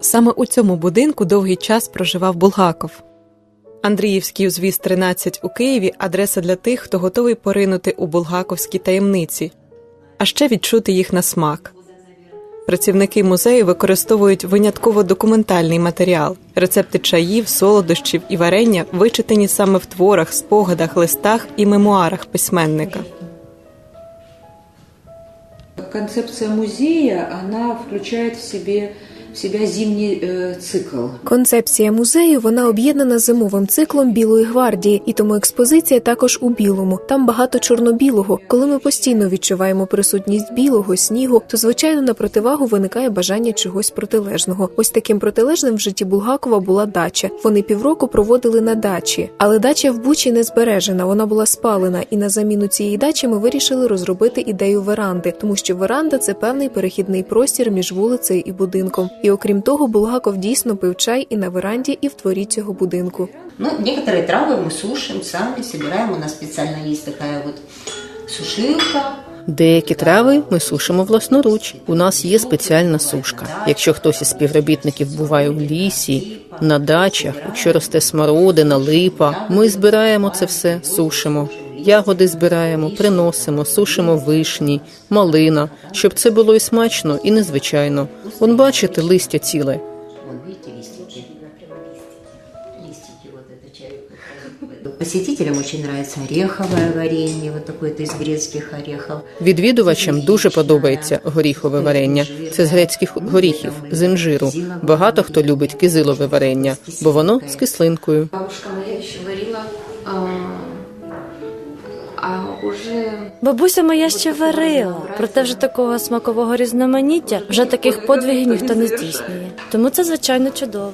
Саме у цьому будинку довгий час проживав Булгаков. Андріївський узвіз 13 у Києві адреса для тих, хто готовий поринути у булгаковські таємниці, а ще відчути їх на смак. Працівники музею використовують винятково документальний матеріал. Рецепти чаїв, солодощів і варення вичитані саме в творах, спогадах, листах і мемуарах письменника. Концепция музея, она включает в себе себя зимний э, цикл. Концепція музею вона об'єднана зимовим циклом білої гвардії, і тому експозиція також у білому. Там багато чорно-білого. Коли ми постійно відчуваємо присутність білого снігу, то звичайно на противагу виникає бажання чогось протилежного. Ось таким протилежним в житті Булгакова була дача. Вони півроку проводили на дачі, але дача в Бучі не збережена. Вона була спалена, і на заміну цієї дачі ми вирішили розробити ідею веранди, тому що веранда це певний перехідний простір між вулицею і будинком. І окрім того, Булгаков дійсно пив чай і на веранді, і в дворі цього будинку. Ну, некоторые травы мы сушим сами, собираем. У нас специально есть такая вот сушилка. Деякі трави ми сушимо власноруч. У нас є спеціальна сушка. Якщо хтось із співробітників буває у лісі, на дачах, якщо росте смородина, липа, ми збираємо це все, сушимо. Ягоди збираємо, приносимо, сушимо вишні, малина, щоб це було і смачно, і незвичайно. Вон бачите, листя ціле. Посетителям очень нравится ореховое варенье, вот такое-то из грецких орехов. Відвідувачам дуже подобається горіхове варення. Це з грецьких горіхів, з інжиру. Багато хто любить кизилове варення, бо воно з кислинкою. Бабушка моя еще варила, а уже Бабуся моя ще варила, проте вже такого смакового різноманіття, вже таких подвигів ніхто не здійснює. Тому це звичайно чудово.